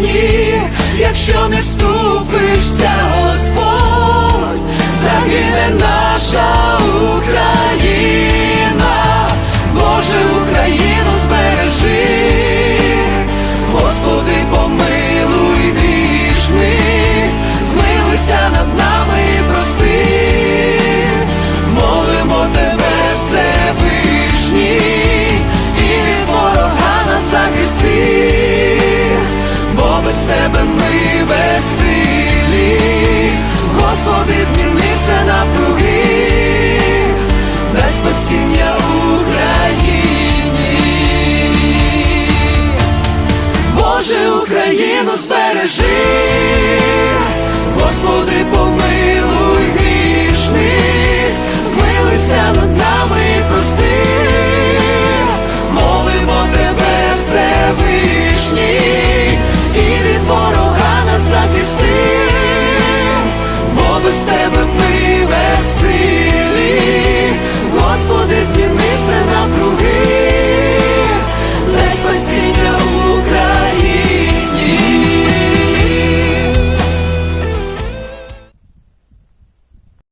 країні, Сім'я Україні, Боже Україну збережи, Господи помилуй.